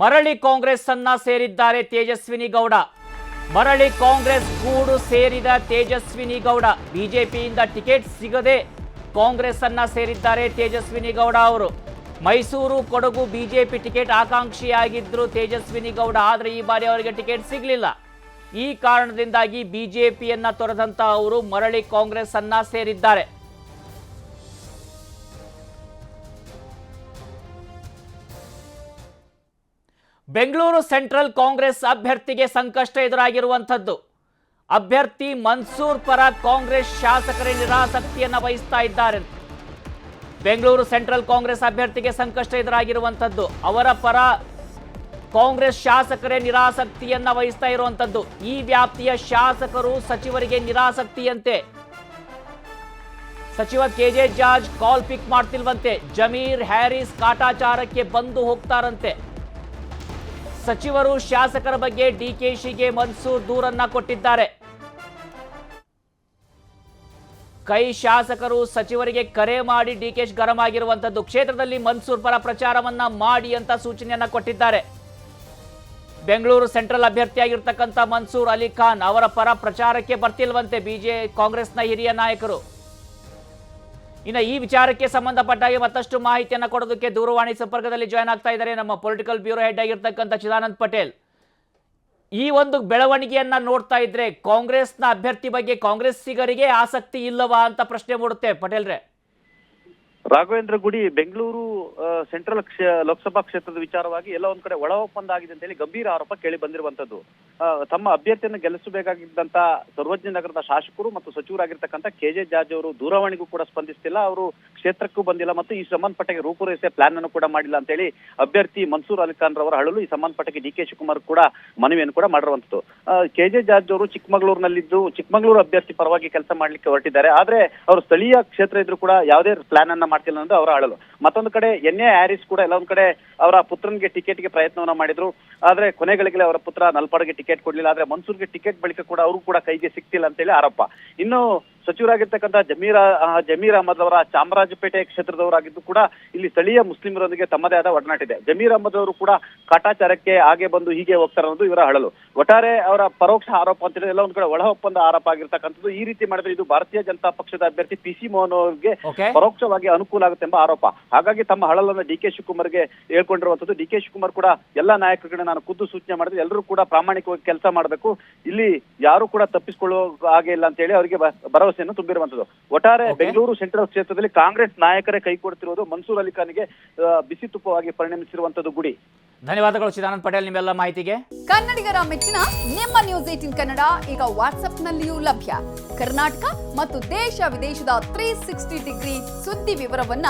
ಮರಳಿ ಕಾಂಗ್ರೆಸ್ ಅನ್ನ ಸೇರಿದ್ದಾರೆ ತೇಜಸ್ವಿನಿ ಗೌಡ. ಮರಳಿ ಕಾಂಗ್ರೆಸ್ ಕೂಡು ಸೇರಿದ ತೇಜಸ್ವಿನಿ ಗೌಡ. ಬಿಜೆಪಿಯಿಂದ ಟಿಕೆಟ್ ಸಿಗದೆ ಕಾಂಗ್ರೆಸ್ ಅನ್ನ ಸೇರಿದ್ದಾರೆ ತೇಜಸ್ವಿನಿ ಗೌಡ ಅವರು. ಮೈಸೂರು ಕೊಡಗು ಬಿಜೆಪಿ ಟಿಕೆಟ್ ಆಕಾಂಕ್ಷಿಯಾಗಿದ್ರು ತೇಜಸ್ವಿನಿ ಗೌಡ, ಆದರೆ ಈ ಬಾರಿ ಅವರಿಗೆ ಟಿಕೆಟ್ ಸಿಗಲಿಲ್ಲ. ಈ ಕಾರಣದಿಂದಾಗಿ ಬಿಜೆಪಿಯನ್ನ ತೊರೆದಂತ ಅವರು ಮರಳಿ ಕಾಂಗ್ರೆಸ್ ಅನ್ನ ಸೇರಿದ್ದಾರೆ. ಬೆಂಗಳೂರು ಸೆಂಟ್ರಲ್ ಕಾಂಗ್ರೆಸ್ ಅಭ್ಯರ್ಥಿಗೆ ಸಂಕಷ್ಟ ಎದುರಾಗಿರುವಂಥದ್ದು. ಅಭ್ಯರ್ಥಿ ಮನ್ಸೂರ್ ಪರ ಕಾಂಗ್ರೆಸ್ ಶಾಸಕರೇ ನಿರಾಸಕ್ತಿಯನ್ನು ವಹಿಸ್ತಾ ಇದ್ದಾರೆ. ಬೆಂಗಳೂರು ಸೆಂಟ್ರಲ್ ಕಾಂಗ್ರೆಸ್ ಅಭ್ಯರ್ಥಿಗೆ ಸಂಕಷ್ಟ ಎದುರಾಗಿರುವಂಥದ್ದು. ಅವರ ಪರ ಕಾಂಗ್ರೆಸ್ ಶಾಸಕರೇ ನಿರಾಸಕ್ತಿಯನ್ನ ವಹಿಸ್ತಾ ಇರುವಂಥದ್ದು. ಈ ವ್ಯಾಪ್ತಿಯ ಶಾಸಕರು ಸಚಿವರಿಗೆ ನಿರಾಸಕ್ತಿಯಂತೆ. ಸಚಿವ ಕೆಜೆ ಜಾರ್ಜ್ ಕಾಲ್ ಪಿಕ್ ಮಾಡ್ತಿಲ್ವಂತೆ. ಜಮೀರ್ ಹ್ಯಾರಿಸ್ ಕಾಟಾಚಾರಕ್ಕೆ ಬಂದು ಹೋಗ್ತಾರಂತೆ. ಸಚಿವರು ಶಾಸಕರ ಬಗ್ಗೆ ಡಿಕೆಶಿಗೆ ಮನ್ಸೂರ್ ದೂರನ್ನ ಕೊಟ್ಟಿದ್ದಾರೆ. ಕೈ ಶಾಸಕರು ಸಚಿವರಿಗೆ ಕರೆ ಮಾಡಿ ಡಿಕೆಶ್ ಗರಂ ಆಗಿರುವಂತದ್ದು ಕ್ಷೇತ್ರದಲ್ಲಿ ಮನ್ಸೂರ್ ಪರ ಪ್ರಚಾರವನ್ನ ಮಾಡಿ ಅಂತ ಸೂಚನೆಯನ್ನ ಕೊಟ್ಟಿದ್ದಾರೆ. ಬೆಂಗಳೂರು ಸೆಂಟ್ರಲ್ ಅಭ್ಯರ್ಥಿಯಾಗಿರ್ತಕ್ಕಂಥ ಮನ್ಸೂರ್ ಅಲಿ ಖಾನ್ ಅವರ ಪರ ಪ್ರಚಾರಕ್ಕೆ ಬರ್ತಿಲ್ವಂತೆ ಬಿಜೆ ಕಾಂಗ್ರೆಸ್ನ ಹಿರಿಯ ನಾಯಕರು. ಇನ್ನು ಈ ವಿಚಾರಕ್ಕೆ ಸಂಬಂಧಪಟ್ಟ ಹಾಗೆ ಮತ್ತಷ್ಟು ಮಾಹಿತಿಯನ್ನು ಕೊಡೋದಕ್ಕೆ ದೂರವಾಣಿ ಸಂಪರ್ಕದಲ್ಲಿ ಜಾಯ್ನ್ ಆಗ್ತಾ ಇದ್ದಾರೆ ನಮ್ಮ ಪೊಲಿಟಿಕಲ್ ಬ್ಯೂರೋ ಹೆಡ್ ಆಗಿರ್ತಕ್ಕಂಥ ಚಿದಾನಂದ್ ಪಟೇಲ್. ಈ ಒಂದು ಬೆಳವಣಿಗೆಯನ್ನ ನೋಡ್ತಾ ಇದ್ರೆ ಕಾಂಗ್ರೆಸ್ನ ಅಭ್ಯರ್ಥಿ ಬಗ್ಗೆ ಕಾಂಗ್ರೆಸ್ಸಿಗರಿಗೆ ಆಸಕ್ತಿ ಇಲ್ಲವಾ ಅಂತ ಪ್ರಶ್ನೆ ಮೂಡುತ್ತೆ ಪಟೇಲ್ರೆ? ರಾಘವೇಂದ್ರ ಗುಡಿ ಬೆಂಗಳೂರು ಸೆಂಟ್ರಲ್ ಲೋಕಸಭಾ ಕ್ಷೇತ್ರದ ವಿಚಾರವಾಗಿ ಎಲ್ಲ ಒಂದ್ ಕಡೆ ಒಳ ಒಪ್ಪಂದ ಆಗಿದೆ ಅಂತ ಹೇಳಿ ಗಂಭೀರ ಆರೋಪ ಕೇಳಿ ಬಂದಿರುವಂತದ್ದು. ತಮ್ಮ ಅಭ್ಯರ್ಥಿಯನ್ನು ಗೆಲ್ಲಿಸಬೇಕಾಗಿದ್ದಂತ ಸರ್ವಜ್ಞ ನಗರದ ಶಾಸಕರು ಮತ್ತು ಸಚಿವರಾಗಿರ್ತಕ್ಕಂಥ ಕೆ ಜೆ ಜಾರ್ಜ್ ಅವರು ದೂರವಾಣಿಗೂ ಕೂಡ ಸ್ಪಂದಿಸ್ತಿಲ್ಲ. ಅವರು ಕ್ಷೇತ್ರಕ್ಕೂ ಬಂದಿಲ್ಲ ಮತ್ತು ಈ ಸಂಬಂಧಪಟ್ಟಿಗೆ ರೂಪುರೇಷೆ ಪ್ಲಾನ್ ಅನ್ನು ಕೂಡ ಮಾಡಿಲ್ಲ ಅಂತ ಹೇಳಿ ಅಭ್ಯರ್ಥಿ ಮನ್ಸೂರ್ ಅಲಿ ಖಾನ್ ರವರ ಹಳಲು ಈ ಸಂಬಂಧಪಟ್ಟಿಗೆ ಡಿ ಕೆ ಶಿವಕುಮಾರ್ ಕೂಡ ಮನವಿಯನ್ನು ಕೂಡ ಮಾಡಿರುವಂತದ್ದು. ಕೆ ಜೆ ಜಾರ್ಜ್ ಅವರು ಚಿಕ್ಕಮಗಳೂರಿನಲ್ಲಿದ್ದು ಚಿಕ್ಕಮಗಳೂರು ಅಭ್ಯರ್ಥಿ ಪರವಾಗಿ ಕೆಲಸ ಮಾಡ್ಲಿಕ್ಕೆ ಹೊರಟಿದ್ದಾರೆ. ಆದ್ರೆ ಅವರು ಸ್ಥಳೀಯ ಕ್ಷೇತ್ರ ಇದ್ರು ಕೂಡ ಯಾವುದೇ ಪ್ಲಾನ್ ಅನ್ನ ಮಾಡ್ತಿಲ್ಲ ಅನ್ನೋದು ಅವರ ಅಳಲು ಮತ್ತೊಂದು ಕಡೆ ಎನ್ ಎ ಹ್ಯಾರಿಸ್ ಕೂಡ ಎಲ್ಲೊಂದು ಕಡೆ ಅವರ ಪುತ್ರನಿಗೆ ಟಿಕೆಟ್ಗೆ ಪ್ರಯತ್ನವನ್ನ ಮಾಡಿದ್ರು. ಆದ್ರೆ ಕೊನೆಗಳಿಗೆ ಅವರ ಪುತ್ರ ನಲ್ಪಾಡ್ಗೆ ಟಿಕೆಟ್ ಕೊಡ್ಲಿಲ್ಲ. ಆದ್ರೆ ಮನ್ಸೂರ್ಗೆ ಟಿಕೆಟ್ ಬಳಿಕ ಕೂಡ ಅವರು ಕೂಡ ಕೈಗೆ ಸಿಕ್ತಿಲ್ಲ ಅಂತೇಳಿ ಆರೋಪ. ಇನ್ನು ಸಚಿವರಾಗಿರ್ತಕ್ಕಂಥ ಜಮೀರ್ ಜಮೀರ್ ಅಹಮದ್ ಅವರ ಚಾಮರಾಜಪೇಟೆ ಕ್ಷೇತ್ರದವರಾಗಿದ್ದು ಕೂಡ ಇಲ್ಲಿ ಸ್ಥಳೀಯ ಮುಸ್ಲಿಮರೊಂದಿಗೆ ತಮ್ಮದೇ ಆದ ಒಡನಾಟಿದೆ. ಜಮೀರ್ ಅಹಮದ್ ಅವರು ಕೂಡ ಕಾಟಾಚಾರಕ್ಕೆ ಹಾಗೆ ಬಂದು ಹೀಗೆ ಹೋಗ್ತಾರೆ ಅನ್ನೋದು ಇವರ ಹಳಲು. ಒಟ್ಟಾರೆ ಅವರ ಪರೋಕ್ಷ ಆರೋಪ ಅಂತ ಹೇಳಿದ್ರೆ ಎಲ್ಲ ಒಂದ್ ಕಡೆ ಒಳ ಒಪ್ಪಂದ ಆರೋಪ ಆಗಿರ್ತಕ್ಕಂಥದ್ದು ಈ ರೀತಿ ಮಾಡಿದ್ರೆ ಇದು ಭಾರತೀಯ ಜನತಾ ಪಕ್ಷದ ಅಭ್ಯರ್ಥಿ ಪಿ ಸಿ ಮೋಹನ್ ಅವರಿಗೆ ಪರೋಕ್ಷವಾಗಿ ಅನುಕೂಲ ಆಗುತ್ತೆ ಎಂಬ ಆರೋಪ. ಹಾಗಾಗಿ ತಮ್ಮ ಹಳಲನ್ನು ಡಿ ಕೆ ಶಿವಕುಮಾರ್ಗೆ ಹೇಳ್ಕೊಂಡಿರುವಂತದ್ದು ಡಿ ಕೆ ಶಿವಕುಮಾರ್ ಕೂಡ ಎಲ್ಲಾ ನಾಯಕರುಗಳನ್ನ ನಾನು ಖುದ್ದು ಸೂಚನೆ ಮಾಡಿದ್ರೆ ಎಲ್ಲರೂ ಕೂಡ ಪ್ರಾಮಾಣಿಕವಾಗಿ ಕೆಲಸ ಮಾಡಬೇಕು. ಇಲ್ಲಿ ಯಾರು ಕೂಡ ತಪ್ಪಿಸಿಕೊಳ್ಳುವ ಹಾಗೆ ಇಲ್ಲ ಅಂತ ಹೇಳಿ ಅವರಿಗೆ ಬ- ಭರವಸೆಯನ್ನು ತುಂಬಿರುವಂತದ್ದು. ಒಟ್ಟಾರೆ ಬೆಂಗಳೂರು ಸೆಂಟ್ರಲ್ ಕ್ಷೇತ್ರದಲ್ಲಿ ಕಾಂಗ್ರೆಸ್ ನಾಯಕರೇ ಕೈ ಕೊಡ್ತಿರುವುದು ಮನ್ಸೂರ್ ಅಲಿ ಖಾನ್ಗೆ ಬಿಸಿ ತುಪ್ಪವಾಗಿ ಪರಿಣಮಿಸಿರುವಂತದ್ದು ಗುಡಿ. ಧನ್ಯವಾದಗಳು ಚಿದಾನಂದ ಪಟೇಲ್ ನಿಮ್ಮೆಲ್ಲ ಮಾಹಿತಿಗೆ. ಕನ್ನಡಿಗರ ಮೆಚ್ಚಿನ ನಿಮ್ಮ ನ್ಯೂಸ್ ಏಟಿನ್ ಕನ್ನಡ ಈಗ ವಾಟ್ಸ್ಆಪ್ನಲ್ಲಿಯೂ ಲಭ್ಯ. ಕರ್ನಾಟಕ ಮತ್ತು ದೇಶ ವಿದೇಶದ ತ್ರೀ ಸಿಕ್ಸ್ಟಿ ಡಿಗ್ರಿ ಸುದ್ದಿ ವಿವರವನ್ನ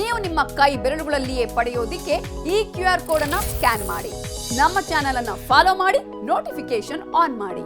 ನೀವು ನಿಮ್ಮ ಕೈ ಬೆರಳುಗಳಲ್ಲಿಯೇ ಪಡೆಯೋದಿಕ್ಕೆ ಈ ಕ್ಯೂ ಆರ್ ಕೋಡ್ ಅನ್ನ ಸ್ಕ್ಯಾನ್ ಮಾಡಿ. ನಮ್ಮ ಚಾನೆಲ್ ಅನ್ನ ಫಾಲೋ ಮಾಡಿ ನೋಟಿಫಿಕೇಶನ್ ಆನ್ ಮಾಡಿ.